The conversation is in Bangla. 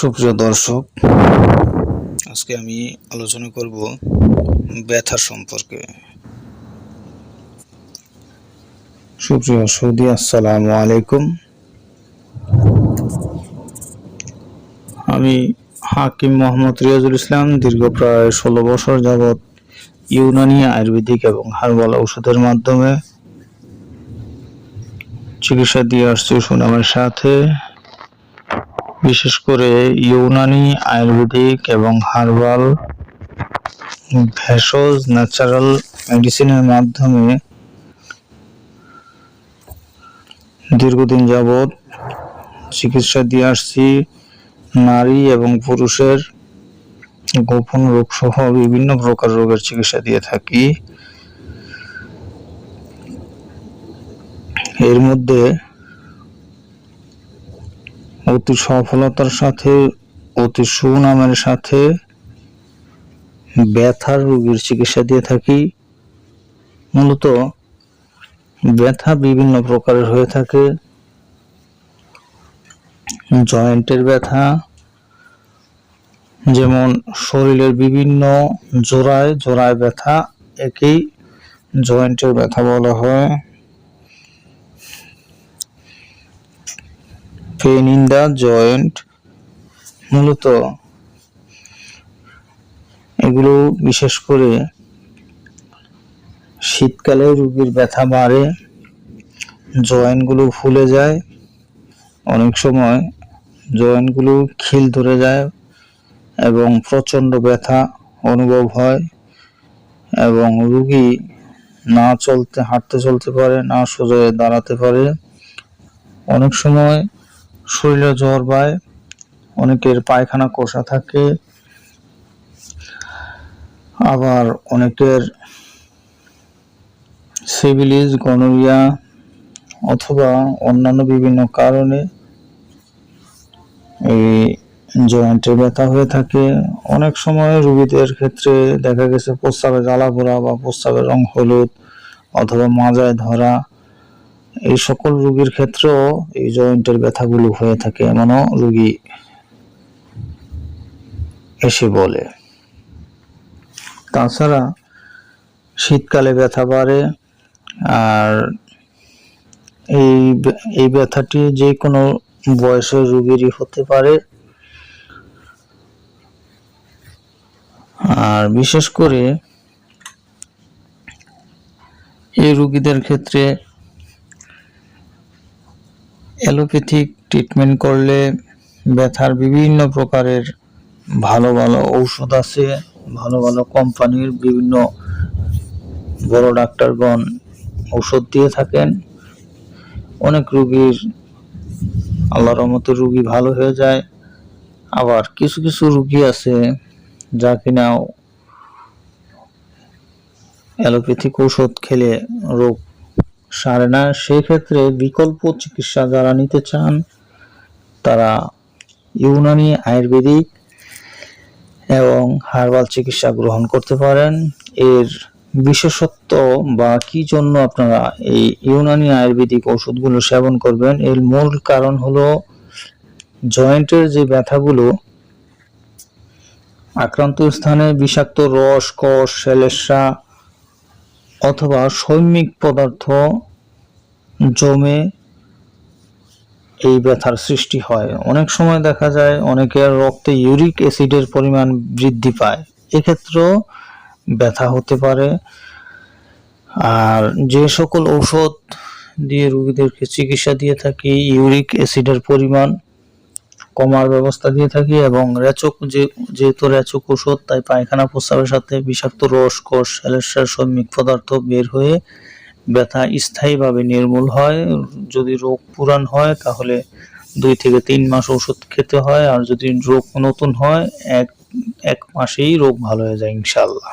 সুপ্রিয় দর্শক, আজকে আমি আলোচনা করব ব্যথা সম্পর্কে। সুপ্রিয় সৌদি, আসসালামু আলাইকুম। আমি হাকিম মোহাম্মদ রিয়াজুল ইসলাম, দীর্ঘ প্রায় ষোলো বছর যাবৎ ইউনানি আয়ুর্বেদিক এবং হার্বাল ঔষধের মাধ্যমে চিকিৎসা দিয়ে আসছি সুনামের সাথে। বিশেষ করে ইউনানি, আয়ুর্বেদিক এবং হার্বাল ভেষজ, ন্যাচারাল মেডিসিনের মাধ্যমে দীর্ঘদিন যাবৎ চিকিৎসা দিয়ে আসছি। নারী এবং পুরুষের গোপন রোগ সহ বিভিন্ন প্রকার রোগের চিকিৎসা দিয়ে থাকি। এর মধ্যে অতি সফলতার সাথে, অতি সুনামের সাথে ব্যথার রোগীর চিকিৎসা দিয়ে থাকি। মূলত ব্যথা বিভিন্ন প্রকারের হয়ে থাকে। জয়েন্টের ব্যথা, যেমন শরীরের বিভিন্ন জোড়ায় জোড়ায় ব্যথা, একেই জয়েন্টের ব্যথা বলা হয়। পেন ইন দ্য জয়েন্ট মূলত এগুলো বিশেষ করে শীতকালে রোগীর ব্যথা বাড়ে, জয়েন্টগুলো ফুলে যায়, অনেক সময় জয়েন্টগুলো খিল ধরে যায় এবং প্রচণ্ড ব্যথা অনুভব হয় এবং রুগী না চলতে, হাঁটতে চলতে পারে, না সোজা দাঁড়াতে পারে। অনেক সময় শরীরে জ্বর পায় অনেকের পায়খানা কষা থাকে, আবার অনেকের সিভিলিস, গনোরিয়া অথবা অন্যান্য বিভিন্ন কারণে এই জয়েন্টে ব্যথা হয়ে থাকে। অনেক সময় রুগীদের ক্ষেত্রে দেখা গেছে, প্রস্রাবে জ্বালা পোড়া বা প্রস্রাবের রং হলুদ অথবা মাজায় ধরা। এই সকল রোগীর ক্ষেত্রেও এই জয়েন্টের ব্যথাগুলো হয়ে থাকে, এমনও রোগী এসে বলে। তাছাড়া শীতকালে ব্যথা বাড়ে, আর এই এই ব্যথাটি যে কোনো বয়সের রোগীরই হতে পারে। আর বিশেষ করে এই রুগীদের ক্ষেত্রে অ্যালোপ্যাথিক ট্রিটমেন্ট করলে ব্যথার বিভিন্ন প্রকারের ভালো ভালো ঔষধ আছে, ভালো ভালো কোম্পানির বিভিন্ন বড় ডাক্তারগণ ঔষধ দিয়ে থাকেন। অনেক রুগীর আল্লাহর রহমতে রুগী ভালো হয়ে যায়। আবার কিছু কিছু রুগী আছে যা কিনা অ্যালোপ্যাথিক ঔষধ খেলে রোগ সারে না। সেক্ষেত্রে বিকল্প চিকিৎসা যারা নিতে চান, তারা ইউনানি আয়ুর্বেদিক এবং হার্বাল চিকিৎসা গ্রহণ করতে পারেন। এর বিশেষত্ব বা কি জন্য আপনারা এই ইউনানি আয়ুর্বেদিক ওষুধগুলো সেবন করবেন, এর মূল কারণ হলো জয়েন্টের যে ব্যথাগুলো, আক্রান্ত স্থানে বিষাক্ত রস, কষ শ্লেষ্মা অথবা সৈমিক পদার্থ জমে এই ব্যথার সৃষ্টি হয়। অনেক সময় দেখা যায় অনেকের রক্তে ইউরিক অ্যাসিডের পরিমাণ বৃদ্ধি পায়। এক্ষেত্রেও ব্যথা হতে পারে। আর যে সকল ঔষধ দিয়ে রোগীদেরকে চিকিৎসা দিয়ে থাকি, ইউরিক অ্যাসিডের পরিমাণ কমার ব্যবস্থা দিয়ে থাকি এবং রেচক যে, যেহেতু রেচক ওষুধ তাই পায়খানা প্রস্রাবের সাথে বিষাক্ত রস, কোষ শ্লেষ্মার সৈমিক পদার্থ বের হয়ে ব্যথা স্থায়ীভাবে নির্মূল হয়। যদি রোগ পুরান হয়, তাহলে দুই থেকে তিন মাস ওষুধ খেতে হয়। আর যদি রোগ নতুন হয়, এক এক মাসেই রোগ ভালো হয়ে যায় ইনশাল্লাহ